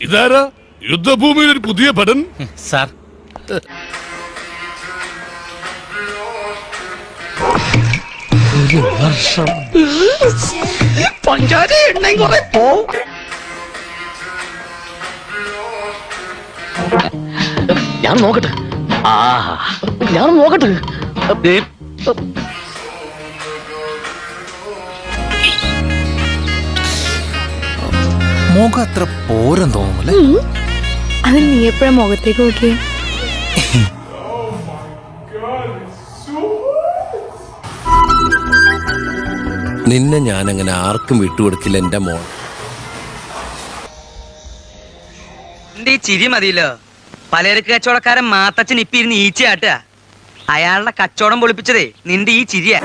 ഇതാരാ? യുദ്ധഭൂമിയിൽ ഒരു പുതിയ ഭടൻ? സാർ. ഒരു വർഷം. പഞ്ചാരി എണ്ണയും കുറെ പോ. ഞാൻ നോക്കട്ടെ. ആ ഞാൻ നോക്കട്ടെ. മുഖം അത്ര പോരം തോന്നുമല്ലേ അത് നീ എപ്പോഴാ മുഖത്തേക്ക് നോക്കിയേ? നിന്നെ ഞാൻ അങ്ങനെ ആർക്കും വിട്ടുകൊടുക്കില്ല എന്റെ മോൾ. നിന്റെ ഈ ചിരി മതിയല്ലോ? പലചരക്ക് കച്ചവടക്കാരൻ മാത്തച്ഛൻ ഇപ്പിരുന്ന് ഈച്ചയാട്ടാ ഈച്ചയാട്ടുക. അയാളുടെ കച്ചവടം പൊളിപ്പിച്ചതേ നിന്റെ ഈ ചിരിയാ.